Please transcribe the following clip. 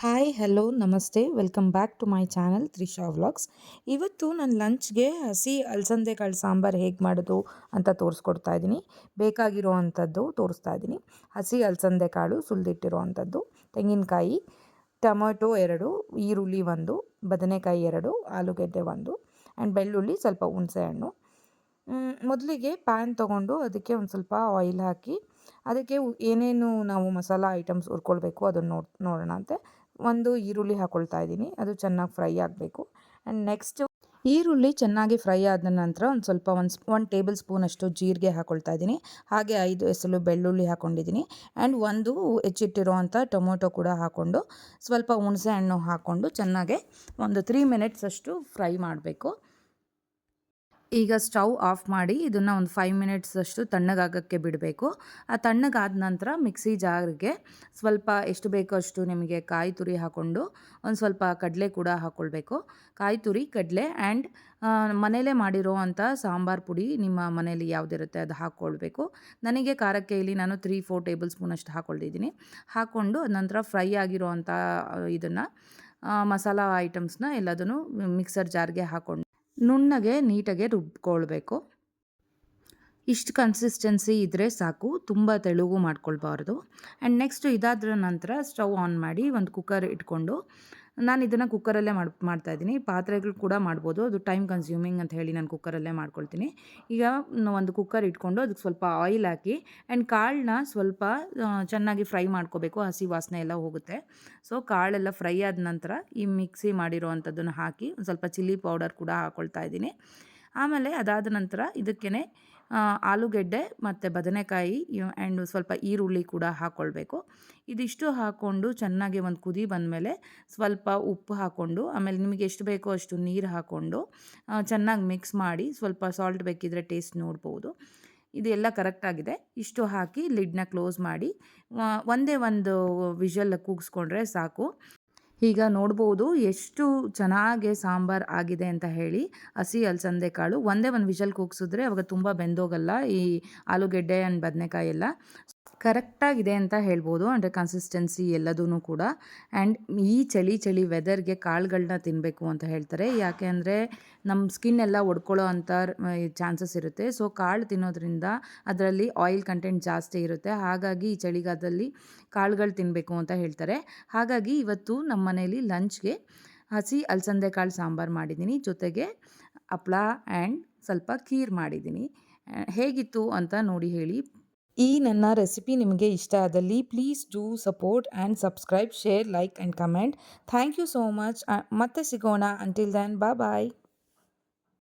Hi hello ನಮಸ್ತೆ. Welcome back to my channel Trisha vlogs ಇವತ್ತು ನಾನು ಲಂಚ್ಗೆ ಹಸಿ ಅಲಸಂದೆಕಾಳು ಸಾಂಬಾರು ಹೇಗೆ ಮಾಡೋದು ಅಂತ ತೋರಿಸ್ಕೊಡ್ತಾ ಇದ್ದೀನಿ ಬೇಕಾಗಿರೋ ಅಂಥದ್ದು ತೋರಿಸ್ತಾ ಇದ್ದೀನಿ ಹಸಿ ಅಲಸಂದೆಕಾಳು ಸುಲಿದಿಟ್ಟಿರೋ ಅಂಥದ್ದು ತೆಂಗಿನಕಾಯಿ, ಟೊಮೊಟೊ ಎರಡು, ಈರುಳ್ಳಿ ಒಂದು, ಬದನೆಕಾಯಿ ಎರಡು, ಆಲೂಗೆಡ್ಡೆ ಒಂದು ಆ್ಯಂಡ್ ಬೆಳ್ಳುಳ್ಳಿ ಸ್ವಲ್ಪ ಹುಣಸೆಹಣ್ಣು ಮೊದಲಿಗೆ ಪ್ಯಾನ್ ತೊಗೊಂಡು ಅದಕ್ಕೆ ಒಂದು ಸ್ವಲ್ಪ ಆಯಿಲ್ ಹಾಕಿ, ಅದಕ್ಕೆ ಏನೇನು ನಾವು ಮಸಾಲ ಐಟಮ್ಸ್ ಹುರ್ಕೊಳ್ಬೇಕು ಅದನ್ನು ನೋಡ್ ನೋಡೋಣ ಅಂತೆ ಒಂದು ಈರುಳ್ಳಿ ಹಾಕ್ಕೊಳ್ತಾ ಇದ್ದೀನಿ. ಅದು ಚೆನ್ನಾಗಿ ಫ್ರೈ ಆಗಬೇಕು. ಆ್ಯಂಡ್ ನೆಕ್ಸ್ಟು ಈರುಳ್ಳಿ ಚೆನ್ನಾಗಿ ಫ್ರೈ ಆದ ನಂತರ ಒಂದು ಸ್ವಲ್ಪ ಒಂದು ಒಂದು ಟೇಬಲ್ ಸ್ಪೂನಷ್ಟು ಜೀರಿಗೆ ಹಾಕ್ಕೊಳ್ತಾ ಇದ್ದೀನಿ. ಹಾಗೆ ಐದು ಎಸಲು ಬೆಳ್ಳುಳ್ಳಿ ಹಾಕ್ಕೊಂಡಿದ್ದೀನಿ ಆ್ಯಂಡ್ ಒಂದು ಹೆಚ್ಚಿಟ್ಟಿರುವಂಥ ಟೊಮೊಟೊ ಕೂಡ ಹಾಕ್ಕೊಂಡು ಸ್ವಲ್ಪ ಹುಣಸೆ ಹಣ್ಣು ಹಾಕ್ಕೊಂಡು ಚೆನ್ನಾಗೆ ಒಂದು ತ್ರೀ ಮಿನಿಟ್ಸ್ ಅಷ್ಟು ಫ್ರೈ ಮಾಡಬೇಕು. ಈಗ ಸ್ಟವ್ ಆಫ್ ಮಾಡಿ ಇದನ್ನು ಒಂದು ಫೈವ್ ಮಿನಿಟ್ಸ್ ಅಷ್ಟು ತಣ್ಣಗಾಗೋಕ್ಕೆ ಬಿಡಬೇಕು. ಆ ತಣ್ಣಗಾದ ನಂತರ ಮಿಕ್ಸಿ ಜಾರ್ಗೆ ಸ್ವಲ್ಪ ಎಷ್ಟು ಬೇಕೋ ಅಷ್ಟು ನಿಮಗೆ ಕಾಯಿ ತುರಿ ಹಾಕ್ಕೊಂಡು ಒಂದು ಸ್ವಲ್ಪ ಕಡಲೆ ಕೂಡ ಹಾಕ್ಕೊಳ್ಬೇಕು ಕಾಯಿ ತುರಿ, ಕಡಲೆ ಆ್ಯಂಡ್ ಮನೇಲೇ ಮಾಡಿರೋ ಅಂಥ ಸಾಂಬಾರು ಪುಡಿ ನಿಮ್ಮ ಮನೇಲಿ ಯಾವುದಿರುತ್ತೆ ಅದು ಹಾಕ್ಕೊಳ್ಬೇಕು ನನಗೆ ಖಾರಕ್ಕೆ ಇಲ್ಲಿ ನಾನು ತ್ರೀ ಫೋರ್ ಟೇಬಲ್ ಸ್ಪೂನ್ ಅಷ್ಟು ಹಾಕ್ಕೊಳ್ತಿದ್ದೀನಿ ಹಾಕ್ಕೊಂಡು ನಂತರ ಫ್ರೈ ಆಗಿರೋ ಅಂಥ ಇದನ್ನು ಮಸಾಲ ಐಟಮ್ಸ್ನ ಎಲ್ಲದನ್ನು ಮಿಕ್ಸರ್ ಜಾರ್ಗೆ ಹಾಕ್ಕೊಂಡು ನುಣ್ಣಗೆ ನೀಟಾಗೆ ರುಬ್ಕೊಳ್ಬೇಕು. ಇಷ್ಟು ಕನ್ಸಿಸ್ಟೆನ್ಸಿ ಇದ್ದರೆ ಸಾಕು, ತುಂಬ ತೆಳುಗು ಮಾಡ್ಕೊಳ್ಬಾರ್ದು. ಆ್ಯಂಡ್ ನೆಕ್ಸ್ಟ್ ಇದಾದ ನಂತರ ಸ್ಟವ್ ಆನ್ ಮಾಡಿ ಒಂದು ಕುಕ್ಕರ್ ಇಟ್ಕೊಂಡು ನಾನು ಇದನ್ನು ಕುಕ್ಕರಲ್ಲೇ ಮಾಡಿ, ಮಾಡ್ತಾಯಿದ್ದೀನಿ. ಪಾತ್ರೆಗಳು ಕೂಡ ಮಾಡ್ಬೋದು. ಅದು ಟೈಮ್ ಕನ್ಸ್ಯೂಮಿಂಗ್ ಅಂತ ಹೇಳಿ ನಾನು ಕುಕ್ಕರಲ್ಲೇ ಮಾಡ್ಕೊಳ್ತೀನಿ. ಈಗ ಒಂದು ಕುಕ್ಕರ್ ಇಟ್ಕೊಂಡು ಅದಕ್ಕೆ ಸ್ವಲ್ಪ ಆಯಿಲ್ ಹಾಕಿ ಆ್ಯಂಡ್ ಕಾಳನ್ನ ಸ್ವಲ್ಪ ಚೆನ್ನಾಗಿ ಫ್ರೈ ಮಾಡ್ಕೋಬೇಕು. ಹಸಿ ವಾಸನೆ ಎಲ್ಲ ಹೋಗುತ್ತೆ. ಸೊ ಕಾಳೆಲ್ಲ ಫ್ರೈ ಆದ ನಂತರ ಈ ಮಿಕ್ಸಿ ಮಾಡಿರೋ ಅಂಥದ್ದನ್ನು ಹಾಕಿ ಸ್ವಲ್ಪ ಚಿಲ್ಲಿ ಪೌಡರ್ ಕೂಡ ಹಾಕ್ಕೊಳ್ತಾ ಇದ್ದೀನಿ ಆಮೇಲೆ ಅದಾದ ನಂತರ ಇದಕ್ಕೇ ಆಲೂಗೆಡ್ಡೆ ಮತ್ತು ಬದನೆಕಾಯಿ ಆ್ಯಂಡ್ ಸ್ವಲ್ಪ ಈರುಳ್ಳಿ ಕೂಡ ಹಾಕ್ಕೊಳ್ಬೇಕು ಇದಿಷ್ಟು ಹಾಕ್ಕೊಂಡು ಚೆನ್ನಾಗಿ ಒಂದು ಕುದಿ ಬಂದಮೇಲೆ ಸ್ವಲ್ಪ ಉಪ್ಪು ಹಾಕ್ಕೊಂಡು ಆಮೇಲೆ ನಿಮಗೆ ಎಷ್ಟು ಬೇಕೋ ಅಷ್ಟು ನೀರು ಹಾಕ್ಕೊಂಡು ಚೆನ್ನಾಗಿ ಮಿಕ್ಸ್ ಮಾಡಿ ಸ್ವಲ್ಪ ಸಾಲ್ಟ್ ಬೇಕಿದ್ರೆ ಟೇಸ್ಟ್ ನೋಡ್ಬೋದು. ಇದೆಲ್ಲ ಕರೆಕ್ಟಾಗಿದೆ ಇಷ್ಟು ಹಾಕಿ ಲಿಡ್ನ ಕ್ಲೋಸ್ ಮಾಡಿ ಒಂದೇ ಒಂದು ವಿಷಲ್ ಕೂಗಿಸ್ಕೊಂಡ್ರೆ ಸಾಕು. ಈಗ ನೋಡ್ಬೋದು ಎಷ್ಟು ಚೆನ್ನಾಗಿ ಸಾಂಬಾರು ಆಗಿದೆ ಅಂತ ಹೇಳಿ ಹಸಿ ಅಲಸಂದೆ ಕಾಳು. ಒಂದೇ ಒಂದು ವಿಷಲ್ ಕೂಗಿಸಿದ್ರೆ ಅವಾಗ ತುಂಬ ಬೆಂದೋಗಲ್ಲ. ಈ ಆಲೂಗೆಡ್ಡೆ ಆ್ಯಂಡ್ ಬದನೆಕಾಯಿ ಎಲ್ಲ ಕರೆಕ್ಟಾಗಿದೆ ಅಂತ ಹೇಳ್ಬೋದು, ಅಂದರೆ ಕನ್ಸಿಸ್ಟೆನ್ಸಿ ಎಲ್ಲದೂ ಕೂಡ. ಆ್ಯಂಡ್ ಈ ಚಳಿ ಚಳಿ ವೆದರ್ಗೆ ಕಾಳುಗಳನ್ನ ತಿನ್ನಬೇಕು ಅಂತ ಹೇಳ್ತಾರೆ. ಯಾಕೆ ಅಂದರೆ ನಮ್ಮ ಸ್ಕಿನ್ ಎಲ್ಲ ಒಡ್ಕೊಳ್ಳೋ ಅಂಥ ಚಾನ್ಸಸ್ ಇರುತ್ತೆ. ಸೊ ಕಾಳು ತಿನ್ನೋದ್ರಿಂದ ಅದರಲ್ಲಿ ಆಯಿಲ್ ಕಂಟೆಂಟ್ ಜಾಸ್ತಿ ಇರುತ್ತೆ. ಹಾಗಾಗಿ ಈ ಚಳಿಗಾಲದಲ್ಲಿ ಕಾಳುಗಳು ತಿನ್ನಬೇಕು ಅಂತ ಹೇಳ್ತಾರೆ. ಹಾಗಾಗಿ ಇವತ್ತು ನಮ್ಮ ಮನೇಲಿ ಲಂಚ್ಗೆ ಹಸಿ ಅಲಸಂದೆ ಕಾಳು ಸಾಂಬಾರು ಮಾಡಿದ್ದೀನಿ. ಜೊತೆಗೆ ಹಪ್ಳ ಆ್ಯಂಡ್ ಸ್ವಲ್ಪ ಖೀರ್ ಮಾಡಿದ್ದೀನಿ. ಹೇಗಿತ್ತು ಅಂತ ನೋಡಿ ಹೇಳಿ. ಈ ನನ್ನ ರೆಸಿಪಿ ನಿಮಗೆ ಇಷ್ಟ ಆದಲ್ಲಿ please do support and subscribe share like and comment thank you so much ಮತ್ತೆ ಸಿಗೋಣ. ಅಂಟಿಲ್ ದೆನ್ ಬಾ ಬಾಯ್